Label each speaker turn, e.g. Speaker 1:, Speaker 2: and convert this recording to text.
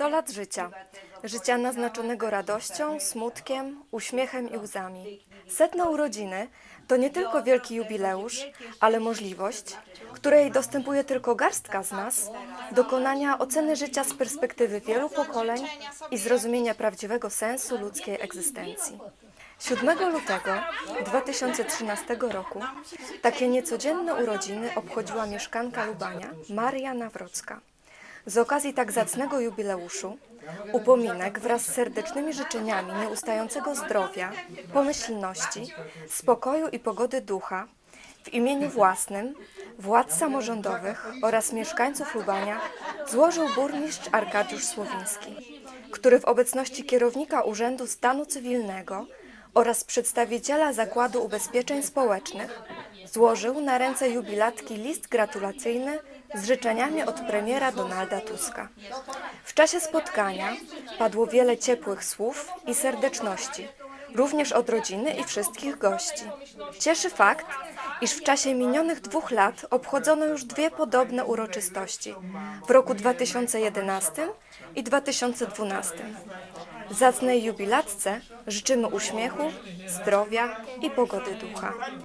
Speaker 1: 100 lat życia. Życia naznaczonego radością, smutkiem, uśmiechem i łzami. Setne urodziny to nie tylko wielki jubileusz, ale możliwość, której dostępuje tylko garstka z nas, dokonania oceny życia z perspektywy wielu pokoleń i zrozumienia prawdziwego sensu ludzkiej egzystencji. 7 lutego 2013 roku takie niecodzienne urodziny obchodziła mieszkanka Lubania Maria Nawrocka. Z okazji tak zacnego jubileuszu upominek wraz z serdecznymi życzeniami nieustającego zdrowia, pomyślności, spokoju i pogody ducha w imieniu własnym, władz samorządowych oraz mieszkańców Lubania złożył burmistrz Arkadiusz Słowiński, który w obecności kierownika Urzędu Stanu Cywilnego oraz przedstawiciela Zakładu Ubezpieczeń Społecznych złożył na ręce jubilatki list gratulacyjny z życzeniami od premiera Donalda Tuska. W czasie spotkania padło wiele ciepłych słów i serdeczności, również od rodziny i wszystkich gości. Cieszy fakt, iż w czasie minionych dwóch lat obchodzono już dwie podobne uroczystości w roku 2011 i 2012. Zacnej jubilatce życzymy uśmiechu, zdrowia i pogody ducha.